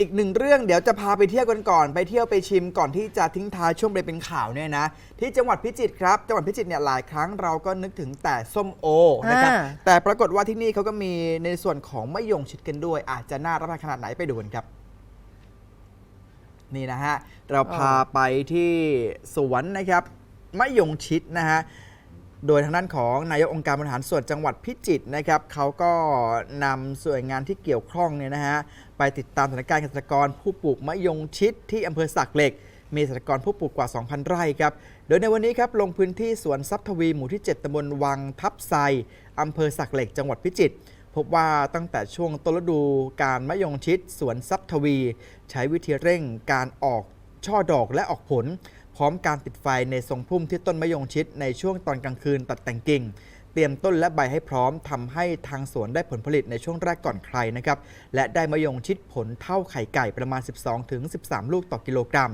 อีกหนึ่งเรื่องเดี๋ยวจะพาไปเที่ยวกันก่อน ไปเที่ยวไปชิมก่อนที่จะทิ้งท้ายช่วงเบรกเป็นข่าวเนี่ยนะ ที่จังหวัดพิจิตรครับ จังหวัดพิจิตรเนี่ยหลายครั้งเราก็นึกถึงแต่ส้มโอนะครับอ่า แต่ปรากฏว่าที่นี่เขาก็มีในส่วนของมะยงชิดกันด้วย อาจจะน่ารับประทานขนาดไหนไปดูกันครับ นี่นะฮะ เราพาไปที่สวนนะครับมะยงชิดนะฮะ โดยทางด้านของนายกองค์การบริหารส่วนจังหวัดพิจิตรนะครับเขาก็นำส่วนงานที่เกี่ยวข้องเนี่ยนะฮะไปติดตามสถานการณ์เกษตรกรผู้ปลูกมะยงชิดที่อำเภอสักเหล็ก มีเกษตรกรผู้ปลูกกว่า 2,000 ไร่ครับ โดยในวันนี้ครับลงพื้นที่สวนทรัพย์ทวีหมู่ที่ 7ตำบลวังทับไซอำเภอสักเหล็ก จังหวัดพิจิตรพบว่าตั้งแต่ช่วงต้นฤดูการมะยงชิดสวนทรัพย์ทวี ใช้วิธีเร่งการออกช่อดอกและออกผล พร้อมการติดไฟในทรงพุ่มที่ต้นมะยงชิดในช่วงตอนกลางคืนตัดแต่งกิ่ง เตรียมต้นและใบให้พร้อมทำให้ทางสวนได้ผลผลิตในช่วงแรกก่อนใครนะครับ และได้มะยงชิดผลเท่าไข่ไก่ประมาณ 12-13 ลูกต่อกิโลกรัม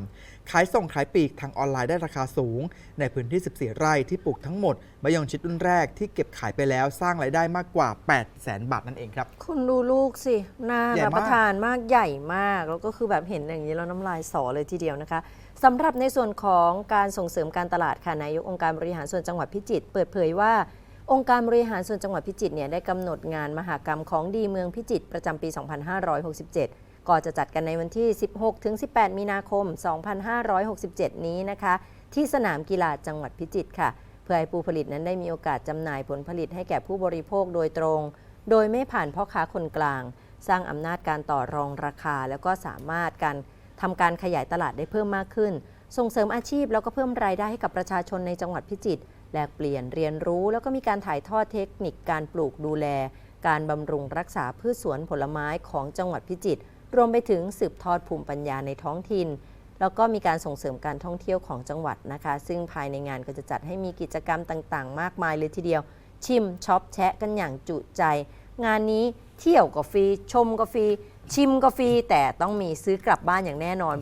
ขายส่งขายปลีกทางออนไลน์ได้ราคาสูง ในพื้นที่ 14 ไร่ที่ปลูกทั้งหมดมะยงชิดรุ่นแรกที่เก็บขายไปแล้วสร้างรายได้มากกว่า8แสนบาทนั่นเองครับ คุณดูลูกสิน่าใหญ่รับมากประทานมากใหญ่มาก แล้วก็คือแบบเห็นอย่างนี้แล้วน้ำลายสอเลยทีเดียวนะคะสำหรับในส่วนของการส่งเสริมการตลาดค่ะนายกองค์การบริหารส่วนจังหวัดพิจิตรเปิดเผยว่า องค์การบริหารส่วนจังหวัดพิจิตรเนี่ยได้กำหนดงานมหากรรมของดีเมืองพิจิตรประจำปี 2567 ก็จะจัดกันในวันที่ 16-18 มีนาคม 2567 นี้นะคะ ที่สนามกีฬาจังหวัดพิจิตรค่ะ เพื่อให้ผู้ผลิตนั้นได้มีโอกาสจำหน่ายผลผลิตให้แก่ผู้บริโภคโดยตรง โดยไม่ผ่านพ่อค้าคนกลาง สร้างอำนาจการต่อรองราคา แล้วก็สามารถการทำการขยายตลาดได้เพิ่มมากขึ้น ส่งเสริมอาชีพแล้วก็เพิ่มรายได้ให้กับประชาชนในจังหวัดพิจิตร แลกเปลี่ยนเรียนรู้แล้วก็มีการถ่ายทอดเทคนิคการปลูกดูแล การบำรุงรักษาพืชสวนผลไม้ของจังหวัดพิจิตรรวมไปถึงสืบทอดภูมิปัญญาในท้องถิ่นแล้วก็มีการส่งเสริมการท่องเที่ยวของจังหวัดนะคะ ซึ่งภายในงานก็จะจัดให้มีกิจกรรมต่างๆ มากมายเลยทีเดียว ชิมช็อปแชะกันอย่างจุใจ งานนี้เที่ยวก็ฟรีชมก็ฟรีชิมก็ฟรีแต่ต้องมีซื้อกลับบ้านอย่างแน่นอน